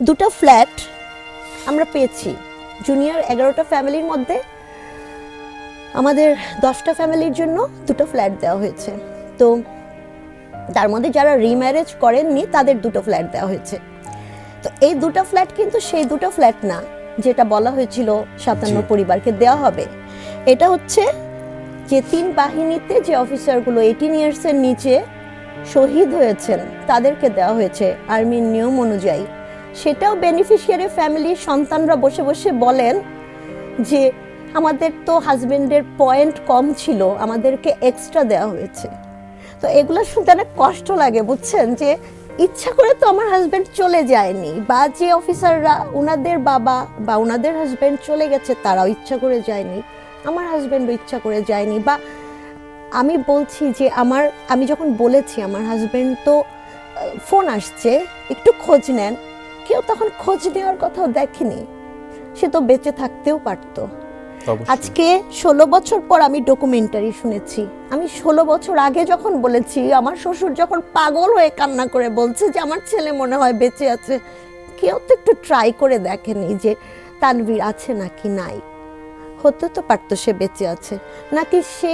দুটো ফ্ল্যাট আমরা পেয়েছি। জুনিয়র এগারোটা ফ্যামিলির মধ্যে আমাদের দশটা ফ্যামিলির জন্য দুটো ফ্ল্যাট দেওয়া হয়েছে। তো তার মধ্যে যারা রিম্যারেজ করেননি তাদের দুটো ফ্ল্যাট দেওয়া হয়েছে। তো এই দুটো ফ্ল্যাট কিন্তু সেই দুটো ফ্ল্যাট না যেটা বলা হয়েছিল সাতান্ন পরিবারকে দেওয়া হবে। এটা হচ্ছে যে তিন বাহিনীতে যে অফিসারগুলো এইটিন ইয়ার্সের নিচে শহীদ হয়েছেন তাদেরকে দেওয়া হয়েছে। আর্মির নিয়ম অনুযায়ী। সেটাও বেনিফিশিয়ারি ফ্যামিলির সন্তানরা বসে বসে বলেন যে আমাদের তো হাজবেন্ডের পয়েন্ট কম ছিল, আমাদেরকে এক্সট্রা দেওয়া হয়েছে। তো এগুলো শুনতে অনেক কষ্ট লাগে, বুঝছেন? যে ইচ্ছা করে তো আমার হাজব্যান্ড চলে যায়নি, বা যে অফিসাররা ওনাদের বাবা বা ওনাদের হাজবেন্ড চলে গেছে, তারাও ইচ্ছা করে যায়নি, আমার হাজবেন্ডও ইচ্ছা করে যায়নি, বা আমি বলছি যে আমার, আমি যখন বলেছি, আমার হাজব্যান্ড তো ফোন আসছে, একটু খোঁজ নেন কেউ তখন খোঁজ নেওয়ার কথাও দেখেনি। সে তো বেঁচে থাকতেও পারতো। আজকে ষোলো বছর পর আমি ডকুমেন্টারি শুনেছি। আমি ষোলো বছর আগে যখন বলেছি আমার শ্বশুর যখন পাগল হয়ে কান্না করে বলছে যে আমার ছেলে মনে হয় বেঁচে আছে কেউ তো একটু ট্রাই করে দেখেনি যে তানভীর আছে নাকি নাই। হতে তো পারতো সে বেঁচে আছে। নাকি সে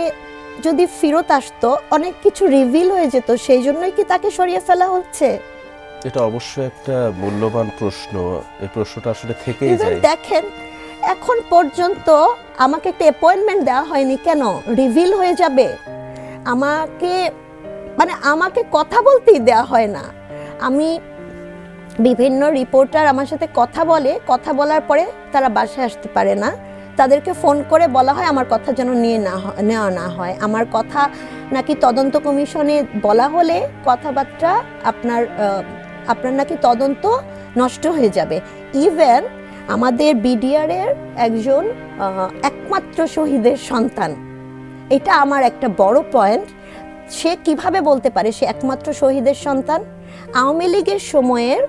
যদি ফেরত আসতো অনেক কিছু রিভিল হয়ে যেত সেই জন্যই কি তাকে সরিয়ে ফেলা হচ্ছে? এটা অবশ্যই একটা মূল্যবান প্রশ্ন। এই প্রশ্নটা আসলে থেকেই যায়। দেখেন এখন পর্যন্ত আমাকে একটা অ্যাপয়েন্টমেন্ট দেওয়া হয়নি কেন? রিভিল হয়ে যাবে। আমাকে মানে আমাকে কথা বলতেই দেওয়া হয় না। আমি বিভিন্ন রিপোর্টার আমার সাথে কথা বলে কথা বলার পরে তারা বাসায় আসতে পারে না। তাদেরকে ফোন করে বলা হয় আমার কথা যেন নিয়ে না নেওয়া না হয়। আমার কথা নাকি তদন্ত কমিশনে বলা হলে কথাবার্তা আপনার আপনার নাকি তদন্ত নষ্ট হয়ে যাবে। ইভেন আমাদের বিডিআরের একজন একমাত্র শহীদের সন্তান। এটা আমার একটা বড় পয়েন্ট সে কীভাবে বলতে পারে সে একমাত্র শহীদের সন্তান? আওয়ামী লীগের সময়ের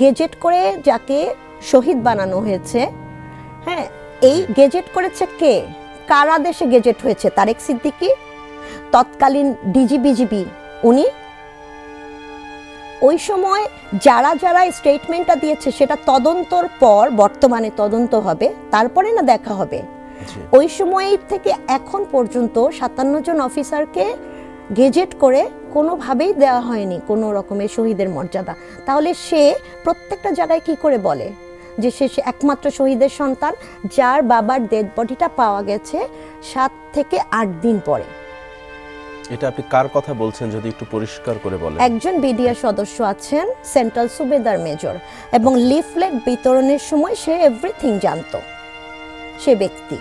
গেজেট করে যাকে শহীদ বানানো হয়েছে হ্যাঁ এই গেজেট করেছে কে? কারা দেশে গেজেট হয়েছে? তারেক সিদ্দিকী? তৎকালীন ডিজিবিজিবি উনি ওই সময় যারা যারা স্টেটমেন্টটা দিয়েছে সেটা তদন্তর পর বর্তমানে তদন্ত হবে তারপরে না দেখা হবে। ওই সময় থেকে এখন পর্যন্ত সাতান্ন জন অফিসারকে গেজেট করে কোনোভাবেই দেওয়া হয়নি কোনো রকমের শহীদের মর্যাদা। তাহলে সে প্রত্যেকটা জায়গায় কি করে বলে? যে সে সে একমাত্র শহীদের সন্তান যার বাবার ডেড বডিটা পাওয়া গেছে সাত থেকে আট দিন পরে। এটা আপনি কার কথা বলছেন যদি একটু পরিষ্কার করে বলেন? একজন বিডিআর সদস্য আছেন সেন্ট্রাল সুবেদার মেজর এবং লিফলেট বিতরণের সময় সে এভরিথিং জানতো। সে ব্যক্তি।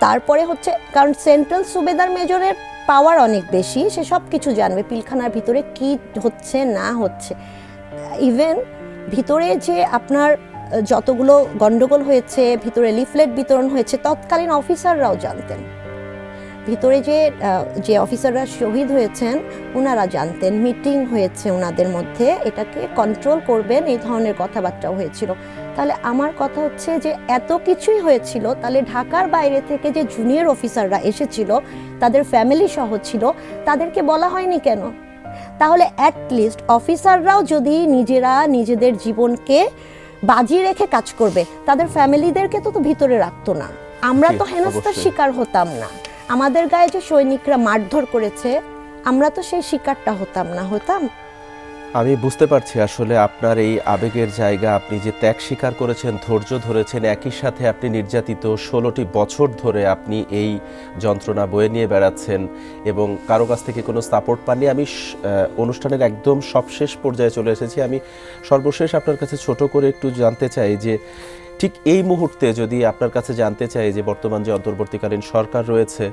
তারপরে হচ্ছে কারণ সেন্ট্রাল সুবেদার মেজরের পাওয়ার অনেক বেশি সে সব কিছু জানবে পিলখানার ভিতরে কি হচ্ছে না হচ্ছে। ইভেন ভিতরে যে আপনার যতগুলো গন্ডগোল হয়েছে ভিতরে লিফলেট বিতরণ হয়েছে তৎকালীন অফিসাররাও জানতেন। ভিতরে যে যে অফিসাররা শহীদ হয়েছেন ওনারা জানতেন মিটিং হয়েছে ওনাদের মধ্যে এটাকে কন্ট্রোল করবেন এই ধরনের কথাবার্তাও হয়েছিল। তাহলে আমার কথা হচ্ছে যে এত কিছুই হয়েছিল তাহলে ঢাকার বাইরে থেকে যে জুনিয়র অফিসাররা এসেছিল তাদের ফ্যামিলি সহ ছিল তাদেরকে বলা হয়নি কেন? তাহলে অ্যাটলিস্ট অফিসাররাও যদি নিজেরা নিজেদের জীবনকে বাজি রেখে কাজ করবে তাদের ফ্যামিলিদেরকে তো তো ভিতরে রাখতো না। আমরা তো হেনস্থার শিকার হতাম না। আমাদের গায়ে যে সৈনিকরা মারধর করেছে, আমরা তো সেই শিকারটা হতাম না, হতাম? আমি বুঝতে পারছি আসলে আপনার এই আবেগের জায়গা, আপনি যে ত্যাগ স্বীকার করেছেন, ধৈর্য ধরেছেন, একই সাথে আপনি নির্যাতিত ষোলোটি বছর ধরে আপনি এই যন্ত্রণা বয়ে নিয়ে বেড়াচ্ছেন এবং কারও কাছ থেকে কোনো সাপোর্ট পাননি। আমি অনুষ্ঠানের একদম সবশেষ পর্যায়ে চলে এসেছি। আমি সর্বশেষ আপনার কাছে ছোট করে একটু জানতে চাই যে ঠিক এই মুহূর্তে যদি আপনার কাছে জানতে চাই যে বর্তমান যে অন্তর্বর্তীকালীন সরকার রয়েছে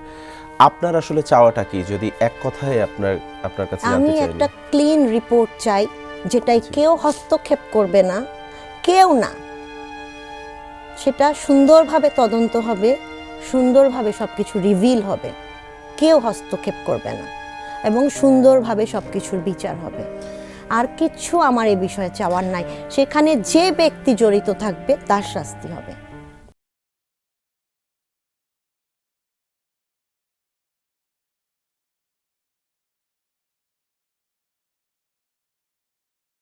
আপনার আসলে চাওয়াটা কি? যদি এক কথায় আপনার আপনার কাছে আমি একটা ক্লিন রিপোর্ট চাই যেটাই কেউ হস্তক্ষেপ করবে না কেউ না। সেটা সুন্দরভাবে তদন্ত হবে সুন্দরভাবে সব কিছু রিভিল হবে। কেউ হস্তক্ষেপ করবে না এবং সুন্দরভাবে সব কিছুর বিচার হবে। আর কিছু আমার এ বিষয়ে চাওয়ার নাই। সেখানে যে ব্যক্তি জড়িত থাকবে, তার শাস্তি হবে।